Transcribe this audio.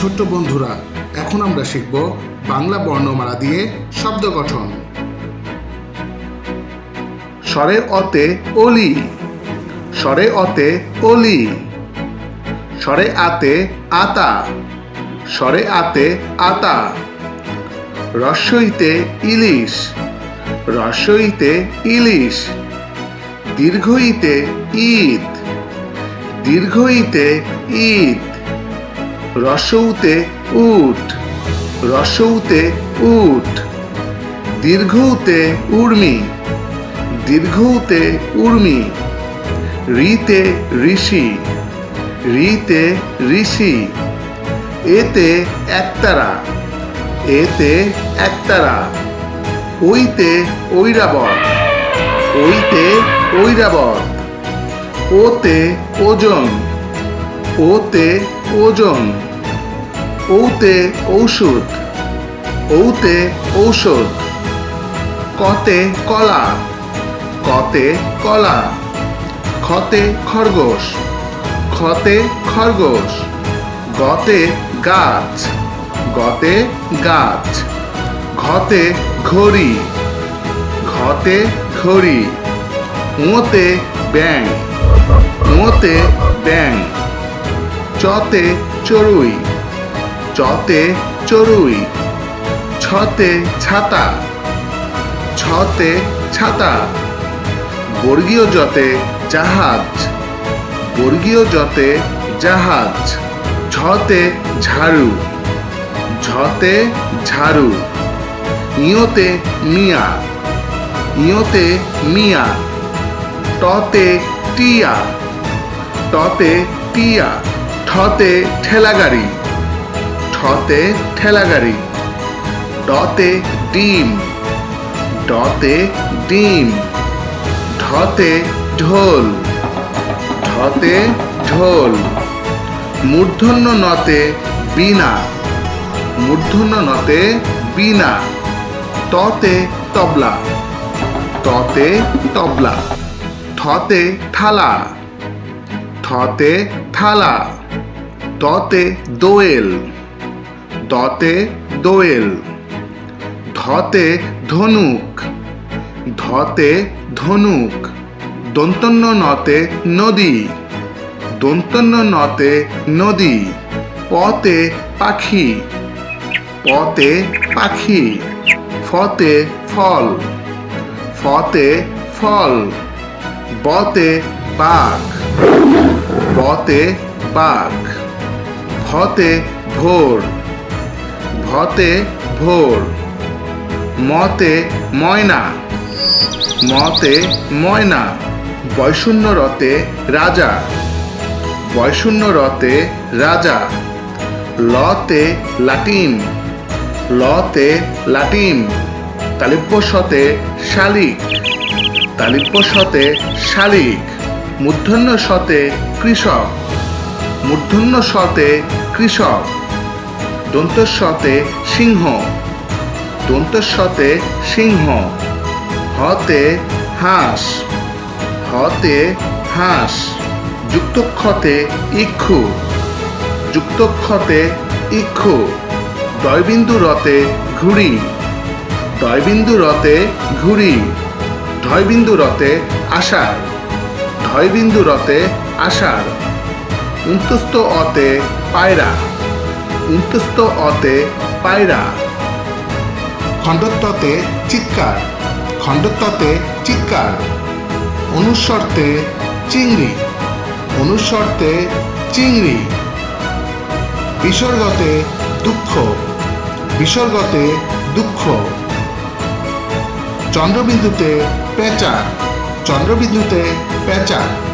ছোট্ট বন্ধুরা, এখন আমরা শিখব বাংলা বর্ণমালা দিয়ে শব্দ গঠন। স্বরে অতে অলি, স্বরে অতে অলি, স্বরে আতে আতা, স্বরে আতে আতা, রস্যইতে ইলিশ রস্যইতে ইলিশ, দীর্ঘইতে ঈদ দীর্ঘইতে ঈদ। রসৌতে উট রসৌতে উট, দীর্ঘৌতে উর্মি দীর্ঘৌতে উর্মি, রিতে ঋষি রিতে ঋষি, এতে একতারা এতে একতারা, ওইতে ঐরাবত ওইতে ঐরাবত, ওতে ওজন, ওতে ওজন। ওতে ঔষধ। ওতে ঔষধ। কতে কলা। কতে কলা। খতে খরগোশ। খতে খরগোশ। গতে গাছ। গতে গাছ। ঘতে ঘড়ি। ঘতে ঘড়ি। ওতে ব্যাং ওতে ব্যাং চতে চড়ুই চতে চড়ুই, ছতে ছাতা ছতে ছাতা, বর্গীয় জতে জাহাজ, বর্গীয় জতে জাহাজ ঝতে ঝাড়ু ঝতে ঝাড়ু ইয়োতে মিয়া ইয়োতে মিয়া, টতে টিয়া টতে টিয়া। ঠতে ঠেলাগাড়ি ঠতে ঠেলাগাড়ি ডতে ডিম। ডতে ডিম। ঢতে ঢোল। ঢতে ঢোল। মূর্ধন্য নতে বিনা মূর্ধন্য নতে বিনা ততে তবলা। ততে তবলা। থতে থালা। থতে থালা। দতে দোয়েল দতে দোয়েল, ধতে ধনুক ধতে ধনুক, দন্তন্য নতে নদী, দন্তন্য নতে নদী, পতে পাখি পতে পাখি, ফতে ফল ফতে ফল, বতে বাঘ বতে বাঘ। ভতে ভোর ভতে ভোর, মতে ময়না মতে ময়না, বৈষণ্য রতে রাজা, বৈষণ্য রতে রাজা, লতে লাটিম লতে লাটিন, তালিব্য শতে শালিক, তালিব্য শতে শালিক, মূর্ধন্য সতে কৃষক মূর্ধন্য শতে কৃষক দন্তস্বতে সিংহ দন্তস্বতে সিংহ, হতে হাঁস হতে হাঁস যুক্তক্ষতে ইক্ষু যুক্তক্ষতে ইক্ষু, দয়বিন্দু রতে ঘুড়ি, দয়বিন্দু রতে ঘুড়ি ঢয়বিন্দু রতে আষাঢ় ঢয়বিন্দু রতে আষাঢ়। উন্তস্ত অতে পায়রা। উন্তস্ত অতে পায়রা। খণ্ডত্বতে চিৎকার। খণ্ডত্বতে চিৎকার। অনুস্বর্তে চিংড়ি। অনুস্বর্তে চিংড়ি। বিসর্গতে দুঃখ। বিসর্গতে দুঃখ। চন্দ্রবিন্দুতে পেঁচা। চন্দ্রবিন্দুতে পেঁচা।